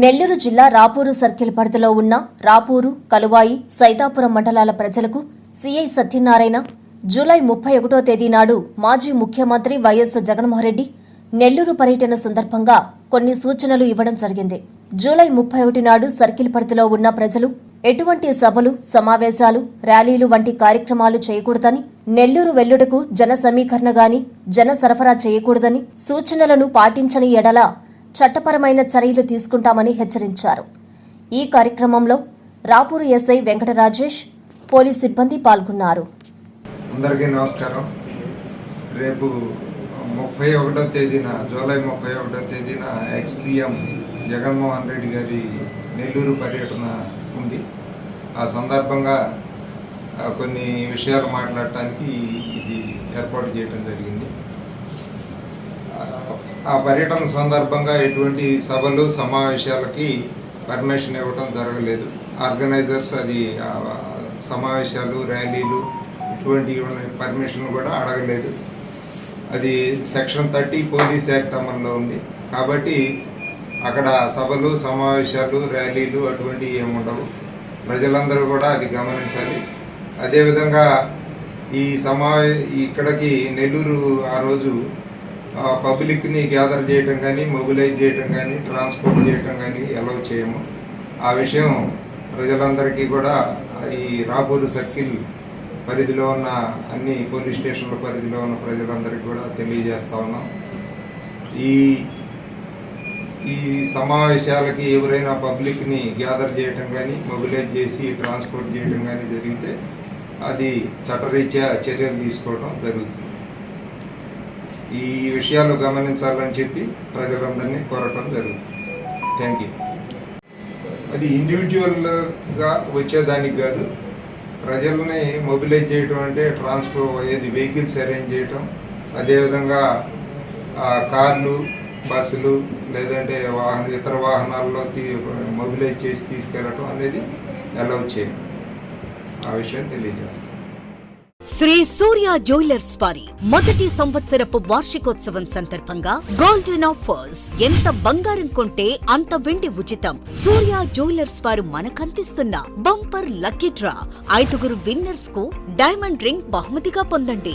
నెల్లూరు జిల్లా రాపూరు సర్కిల్ పరిధిలో ఉన్న రాపూరు కలువాయి సైతాపురం మండలాల ప్రజలకు సీఐ సత్యనారాయణ జూలై ముప్పై ఒకటో తేదీ నాడు మాజీ ముఖ్యమంత్రి వైఎస్ జగన్మోహన్రెడ్డి నెల్లూరు పర్యటన సందర్భంగా కొన్ని సూచనలు ఇవ్వడం జరిగింది. జూలై ముప్పై ఒకటి నాడు సర్కిల్ పరిధిలో ఉన్న ప్రజలు ఎటువంటి సభలు సమావేశాలు ర్యాలీలు వంటి కార్యక్రమాలు చేయకూడదని నెల్లూరు వెల్లుడకు జన సమీకరణ గాని జన సరఫరా చేయకూడదని సూచనలను పాటించని ఎడల చట్టపరమైన చర్యలు తీసుకుంటామని హెచ్చరించారు. ఈ కార్యక్రమంలో రాపూరు ఎస్ఐ వెంకట రాజేష్ పోలీస్ సిబ్బంది పాల్గొన్నారు. అందరికీ నమస్కారం. రేపు ముప్పై ఒకటో తేదీన జూలై ముప్పై ఒకటో తేదీన ఎక్స్ సీఎం జగన్మోహన్ రెడ్డి గారి నెల్లూరు పర్యటన ఉంది. ఆ సందర్భంగా కొన్ని విషయాలు మాట్లాడటానికి ఇది ఏర్పాటు చేయడం జరిగింది. ఆ, పర్యటన సందర్భంగా ఎటువంటి సభలు సమావేశాలకి పర్మిషన్ ఇవ్వడం జరగలేదు. ఆర్గనైజర్స్ అది సమావేశాలు ర్యాలీలు ఇటువంటి పర్మిషన్ కూడా అడగలేదు. అది సెక్షన్ థర్టీ పోలీస్ యాక్ట్ అమల్లో ఉంది. కాబట్టి అక్కడ సభలు సమావేశాలు ర్యాలీలు అటువంటివి ఏమి ఉండవు. ప్రజలందరూ కూడా అది గమనించాలి. అదేవిధంగా ఈ సమావే ఇక్కడికి నెల్లూరు ఆ రోజు పబ్లిక్ని గ్యాదర్ చేయడం కానీ మొబిలైజ్ చేయడం కానీ ట్రాన్స్పోర్ట్ చేయడం కానీ అలౌ చేయము. ఆ విషయం ప్రజలందరికీ కూడా ఈ రాపూరు సర్కిల్ పరిధిలో ఉన్న అన్ని పోలీస్ స్టేషన్ల పరిధిలో ఉన్న ప్రజలందరికీ కూడా తెలియజేస్తా ఉన్నాం. ఈ ఈ సమావేశాలకి ఎవరైనా పబ్లిక్ని గ్యాదర్ చేయటం కానీ మొబిలైజ్ చేసి ట్రాన్స్పోర్ట్ చేయడం కానీ జరిగితే అది చట్టరీత్యా చర్యలు తీసుకోవడం జరుగుతుంది. ఈ విషయాలు గమనించాలని చెప్పి ప్రజలందరినీ కోరటం జరుగుతుంది. థ్యాంక్ యూ అది ఇండివిజువల్గా వచ్చేదానికి కాదు ప్రజల్ని మొబిలైజ్ చేయటం అంటే ట్రాన్స్ఫర్ ఏది వెహికల్స్ అరేంజ్ చేయటం. అదేవిధంగా కార్లు బస్సులు లేదంటే వాహన ఇతర వాహనాల్లో తీ మొబిలైజ్ చేసి తీసుకెళ్ళటం అనేది అలౌ చేయం ఆ విషయం తెలియజేస్తాం శ్రీ సూర్య జ్యువెలర్స్ వారి మొదటి సంవత్సరపు వార్షికోత్సవం సందర్భంగా గోల్డెన్ ఆఫర్స్ ఎంత బంగారం కొంటే అంత వెండి ఉచితం. సూర్య జ్యువెలర్స్ వారు మనకందిస్తున్న బంపర్ లక్కీ డ్రా. ఐదుగురు విన్నర్స్కు డైమండ్ రింగ్ బహుమతిగా పొందండి.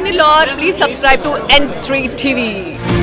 Hi Nilor, please subscribe to N3 TV.